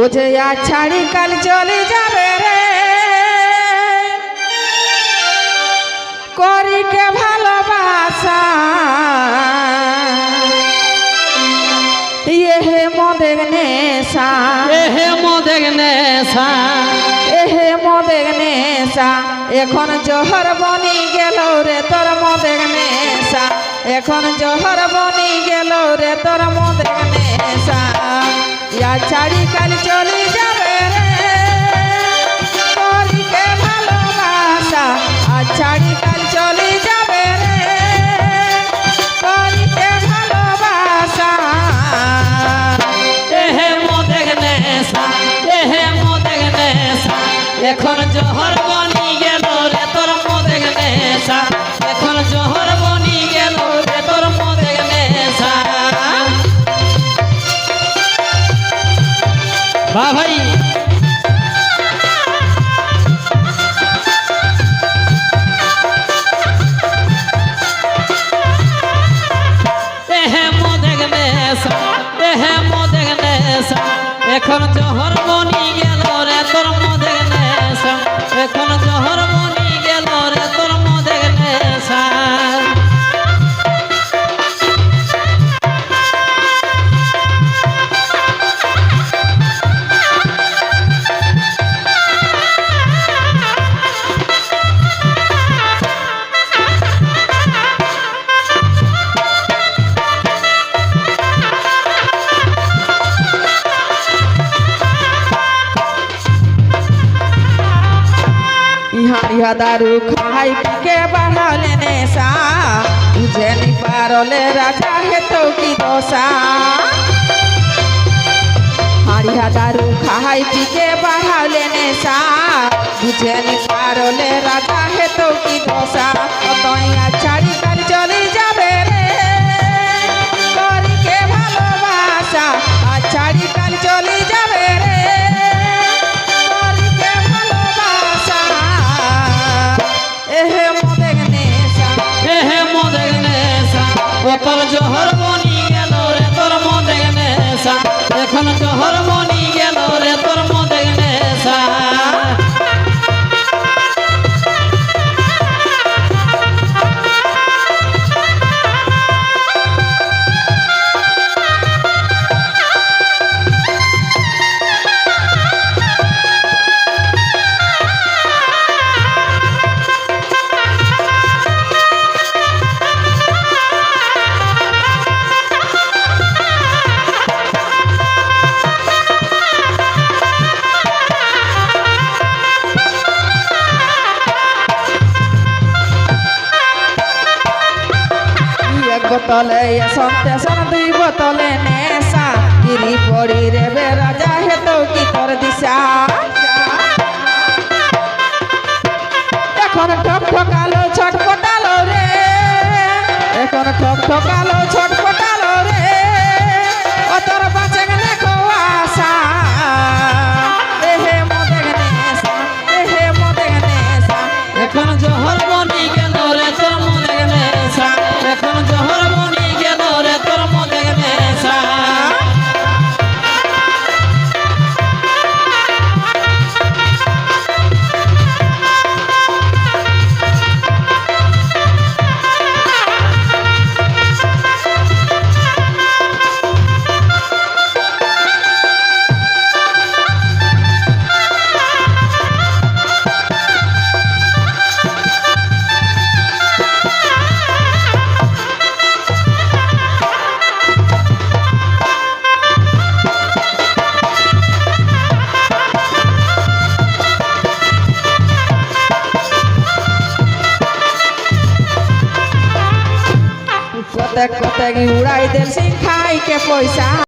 ও যে আজ ছাড়ি কাল চলে যাবে রে। করিকে ভালোবাসা। ইয়ে হে মদের নেশা। এহে মোদেগ নেশা। এহে মদের নেশা। এখন জহর বনি গেল রে তোর মদের নেশা। এখন জহর বনি গেল রে তোর মদের নেশা। ছাড়ি কাল চলে যাবে। ভাই। এখন জহর মনি গেল রে তোর মধ্যে এখন জহর বনি ইহা দারু খাই পিকে বানালে নেশা। বুঝে নি পারলে রাজা হেত কি দশা। হারিয়া দারু খাই পিকে বানালে নেশা। বুঝে নি পারলে রাজা বোতলে সন্তেশন দুই বোতলে নেশা। গিরি পড়ি রেবে রাজা হেত কি তোর দিশা? এখন ঠক ঠকালো ছটপটালো রে। এখন ঠক ঠকালো ছটপটালো রে। ও তোর কতে উড়াই দেল সিং খাই কে পয়সা।